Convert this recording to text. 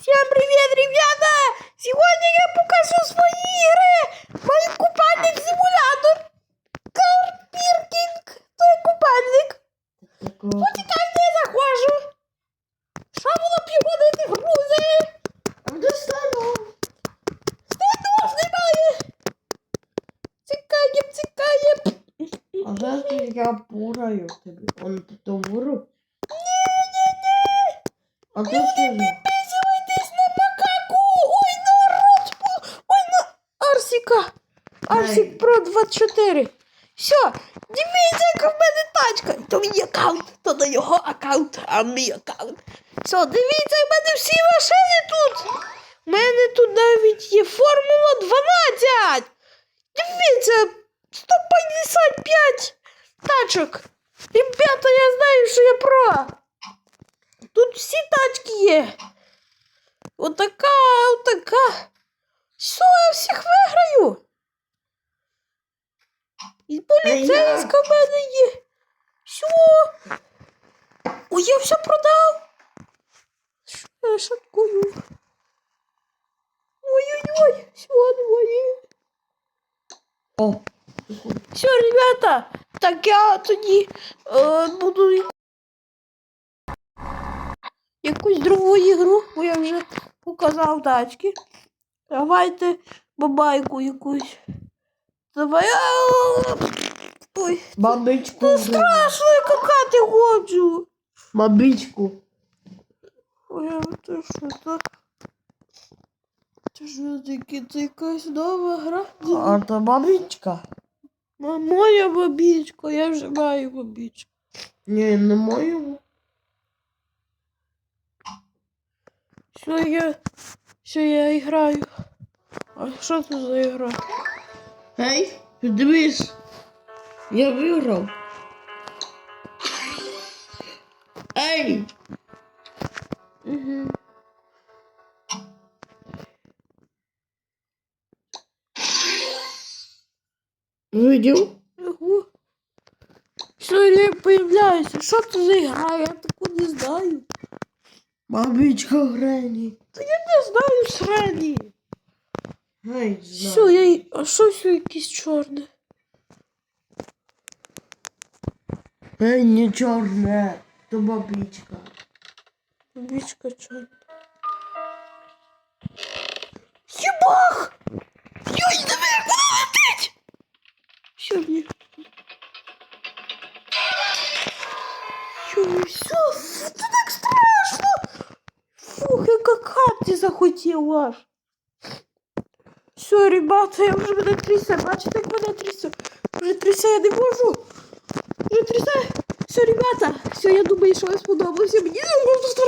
Всем привет, ребята! Сегодня я покажу свои игры! Мой купальник симулятор! Карпіркінг! Той купальник! Почекайте, я заходжу! Що було півгодини грузи? А де стану? Стендов немає! Цікаєм, цікаєм! А зараз я пураю тобі. Он то вуру. Ні-ні-ні! А ти скажи. Арсік Про 24. Все, дивіться, яка в мене тачка. То мій аккаунт, то на його аккаунт, а мій аккаунт. Все, дивіться, в мене всі машини тут. У мене тут навіть є Формула 12. Дивіться, 155 тачок. Ребята, я знаю, що я про. Тут всі тачки є. Отака, отака. Що, я всіх виграю? І поліцейська в мене є. Що? Ой, я все продав. Що я шаткую? Ой-ой-ой, все, двоє. О, Все, ребята, так я тоді е, буду якусь другу ігру, бо я вже показав тачки. Давайте бабайку якусь. Давай. Ой, бабичку. ну страшно, я какати ходжу. Бабичку. Ой, а це що так? Це що таке? Це якась нова гра? А то бабичка. М- Моя бабічка, я вже маю бабічку. Ні, не мою. Що я. Що я граю? А що це за ігра? Гей, дивись. Я виграв. Ей! Угу. Видів? Ого. Що я появляюся? Що це за ігра? Я таку не знаю. Бабичка Грені. Та я не знаю срені. Гей, Що знаю. я. й- А що все якесь чорне? Гей, не чорне. То бабичка. Бабічка чорна. Єбах! Йой, диви, куди летить! Що мені? Йой, все, фу, це так страшно! Фух, я какати захотів аж. Все, ребята, я вже мене трясе. Бачите, як мене трясе. Вже трясе, я не можу. Вже трясе. Все, ребята. Все, я думаю, що вам сподобалося. Мені сподобалося.